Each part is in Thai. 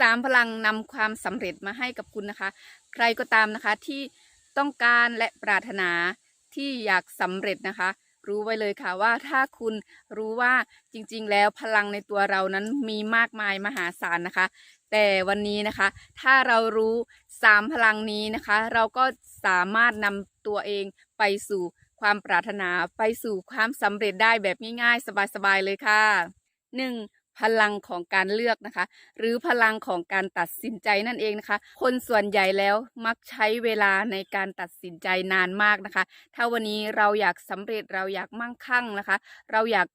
สามพลังนำความสำเร็จมาให้กับคุณนะคะ ใครก็ตามนะคะที่ต้องการและปรารถนาที่อยากสำเร็จนะคะ รู้ไว้เลยค่ะว่าถ้าคุณรู้ว่าจริงๆ แล้วพลังในตัวเรานั้นมีมากมายมหาศาลนะคะ แต่วันนี้นะคะ ถ้าเรารู้สามพลังนี้นะคะ เราก็สามารถนำตัวเองไปสู่ความปรารถนาไปสู่ความสำเร็จได้แบบง่ายๆ สบายๆเลยค่ะหนึ่ง พลังของการเลือกนะคะ หรือพลังของการตัดสินใจนั่นเองนะคะ คนส่วนใหญ่แล้วมักใช้เวลาในการตัดสินใจนานมากนะคะ ถ้าวันนี้เราอยากสำเร็จเราอยากมั่งคั่งนะคะ เราอยาก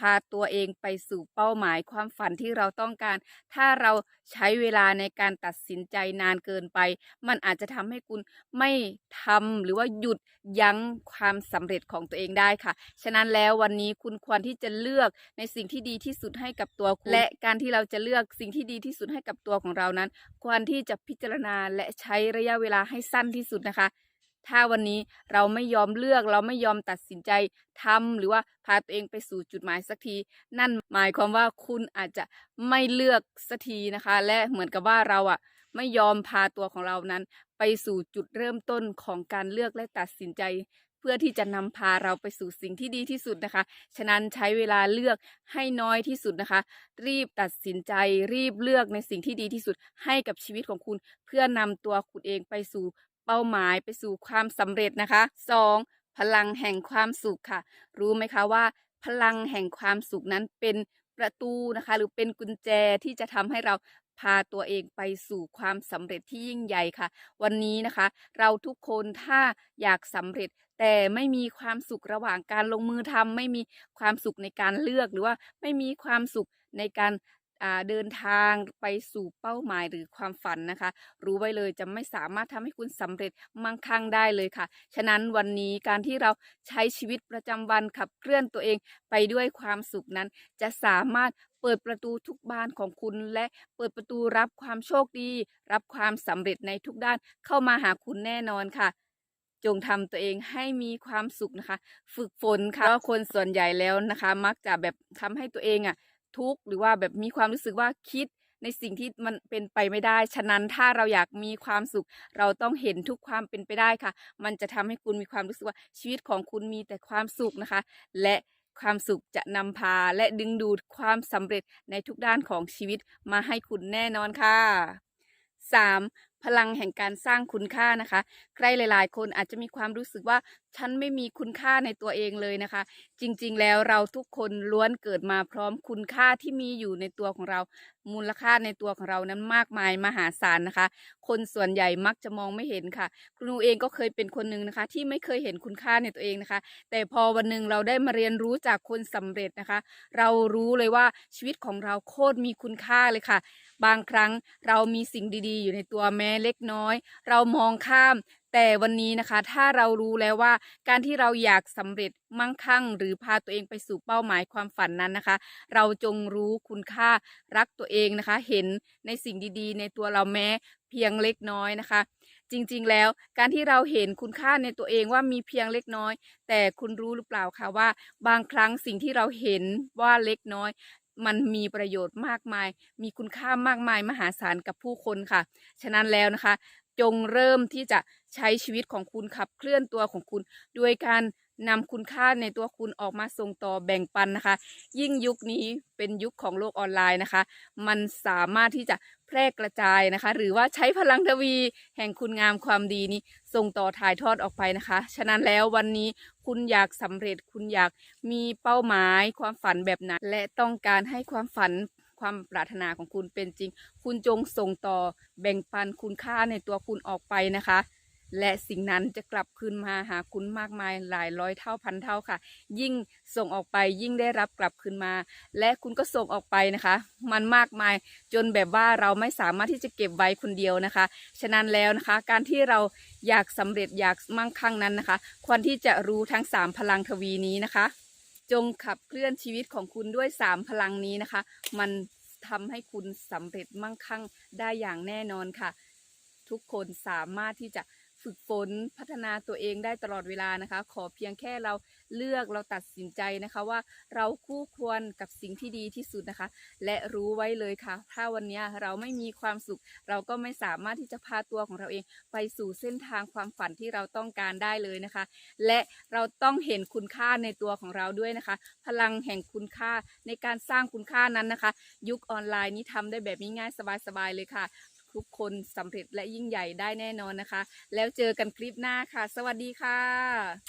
พาตัวเองไปสู่เป้าหมายความฝันที่เราต้องการ ถ้าเราใช้เวลาในการตัดสินใจนานเกินไป มันอาจจะทำให้คุณไม่ทำหรือว่าหยุดยั้งความสำเร็จของตัวเองได้ค่ะ ฉะนั้นแล้ววันนี้คุณควรที่จะเลือกในสิ่งที่ดีที่สุดให้กับตัวคุณ และการที่เราจะเลือกสิ่งที่ดีที่สุดให้กับตัวของเรานั้น ควรที่จะพิจารณาและใช้ระยะเวลาให้สั้นที่สุดนะคะ ถ้าวันนี้เราไม่ยอมเลือกเราไม่ยอมตัดสินใจทำหรือว่าพาตัวเองไปสู่จุดหมายสักที นั่นหมายความว่าคุณอาจจะไม่เลือกสักทีนะคะ และเหมือนกับว่าเราอะไม่ยอมพาตัวของเรานั้น ไปสู่จุดเริ่มต้นของการเลือกและตัดสินใจ เพื่อที่จะนำพาเราไปสู่สิ่งที่ดีที่สุดนะคะ ฉะนั้นใช้เวลาเลือกให้น้อยที่สุดนะคะ รีบตัดสินใจ รีบเลือกในสิ่งที่ดีที่สุดให้กับชีวิตของคุณ เพื่อนำตัวคุณเองไปสู่ เป้าหมายไปสู่ความสำเร็จนะคะ 2. พลังแห่งความสุขค่ะ รู้ไหมคะว่า พลังแห่งความสุขนั้นเป็นประตูนะคะ หรือเป็นกุญแจที่จะทำให้เราพาตัวเองไปสู่ความสำเร็จที่ยิ่งใหญ่ค่ะ วันนี้นะคะ เราทุกคนถ้าอยากสำเร็จแต่ไม่มีความสุขระหว่างการลงมือทำไม่มีความสุขในการเลือกหรือว่าไม่มีความสุขในการ เดินทางไปสู่เป้าหมายหรือความฝันนะคะ รู้ไว้เลยจะไม่สามารถทำให้คุณสำเร็จมั่งคั่งได้เลยค่ะ ฉะนั้นวันนี้การที่เราใช้ชีวิตประจำวันขับเคลื่อนตัวเองไปด้วยความสุขนั้น จะสามารถเปิดประตูทุกบานของคุณและเปิดประตูรับความโชคดี รับความสำเร็จในทุกด้านเข้ามาหาคุณแน่นอนค่ะ จงทำตัวเองให้มีความสุขนะคะ ฝึกฝนค่ะเพราะคนส่วนใหญ่แล้วนะคะ มักจะแบบทำให้ตัวเองอะ ทุกข์หรือว่าแบบมีความรู้สึกว่าคิดในสิ่งที่มันเป็นไปไม่ได้ ฉะนั้นถ้าเราอยากมีความสุข เราต้องเห็นทุกความเป็นไปได้ค่ะ มันจะทำให้คุณมีความรู้สึกว่าชีวิตของคุณมีแต่ความสุขนะคะ และความสุขจะนำพาและดึงดูดความสำเร็จในทุกด้านของชีวิตมาให้คุณแน่นอนค่ะ 3. พลังแห่งการสร้างคุณค่านะคะ ใครหลาย ๆ คนอาจจะมีความรู้สึกว่าฉันไม่มีคุณค่าในตัวเองเลยนะคะ จริงๆ แล้วเราทุกคนล้วนเกิดมาพร้อมคุณค่าที่มีอยู่ในตัวของเรามูลค่าในตัวของเรานั้นมากมายมหาศาลนะคะ คนส่วนใหญ่มักจะมองไม่เห็นค่ะ ครูเองก็เคยเป็นคนหนึ่งนะคะ ที่ไม่เคยเห็นคุณค่าในตัวเองนะคะ แต่พอวันหนึ่งเราได้มาเรียนรู้จากคนสำเร็จนะคะ เรารู้เลยว่าชีวิตของเราโคตรมีคุณค่าเลยค่ะ บางครั้งเรามีสิ่งดีๆ อยู่ในตัวแม้เล็กน้อย เรามองข้าม แต่วันนี้นะคะถ้าเรารู้แล้วว่าการที่เราอยากสำเร็จมั่งคั่ง หรือพาตัวเองไปสู่เป้าหมายความฝันนั้นนะคะ เราจงรู้คุณค่ารักตัวเองนะคะ เห็นในสิ่งดีๆ ในตัวเราแม้เพียงเล็กน้อยนะคะ จริงๆแล้วการที่เราเห็นคุณค่าในตัวเองว่ามีเพียงเล็กน้อย แต่คุณรู้หรือเปล่าคะว่า บางครั้งสิ่งที่เราเห็นว่าเล็กน้อยมันมีประโยชน์มากมาย มีคุณค่ามากมายมหาศาลกับผู้คนค่ะ ฉะนั้นแล้วนะคะ จงเริ่มที่จะ ใช้ชีวิตของคุณขับเคลื่อนตัวของคุณด้วยการนำคุณค่าในตัวคุณออกมาส่งต่อแบ่งปันนะคะ ยิ่งยุคนี้เป็นยุคของโลกออนไลน์นะคะ มันสามารถที่จะแพร่กระจายนะคะ หรือว่าใช้พลังทวี แห่งคุณงามความดีนี้ส่งต่อถ่ายทอดออกไปนะคะ ฉะนั้นแล้ววันนี้คุณอยากสำเร็จคุณอยากมีเป้าหมายความฝันแบบไหนและต้องการให้ความฝันความปรารถนาของคุณเป็นจริง คุณจงส่งต่อแบ่งปันคุณค่าในตัวคุณออกไปนะคะ และสิ่งนั้นจะกลับคืนมาหาคุณมากมายหลายร้อยเท่าพันเท่าค่ะ ยิ่งส่งออกไปยิ่งได้รับกลับคืนมา และคุณก็ส่งออกไปนะคะ มันมากมายจนแบบว่าเราไม่สามารถที่จะเก็บไว้คนเดียวนะคะ ฉะนั้นแล้วนะคะ การที่เราอยากสำเร็จอยากมั่งคั่งนั้นนะคะ ควรที่จะรู้ทั้งสามพลังทวีนี้นะคะ จงขับเคลื่อนชีวิตของคุณด้วยสามพลังนี้นะคะ มันทำให้คุณสำเร็จมั่งคั่งได้อย่างแน่นอนค่ะ ทุกคนสามารถที่จะ ฝึกฝนพัฒนาตัวเองได้ตลอดเวลานะคะ ขอเพียงแค่เราเลือกเราตัดสินใจนะคะว่าเราคู่ควรกับสิ่งที่ดีที่สุดนะคะ และรู้ไว้เลยค่ะ ถ้าวันนี้เราไม่มีความสุข เราก็ไม่สามารถที่จะพาตัวของเราเอง ไปสู่เส้นทางความฝันที่เราต้องการได้เลยนะคะ และเราต้องเห็นคุณค่าในตัวของเราด้วยนะคะ พลังแห่งคุณค่าในการสร้างคุณค่านั้นนะคะ ยุคออนไลน์นี้ทำได้แบบง่ายๆสบายๆเลยค่ะ ทุกคนสำเร็จและยิ่งใหญ่ได้แน่นอนนะคะ แล้วเจอกันคลิปหน้าค่ะ สวัสดีค่ะ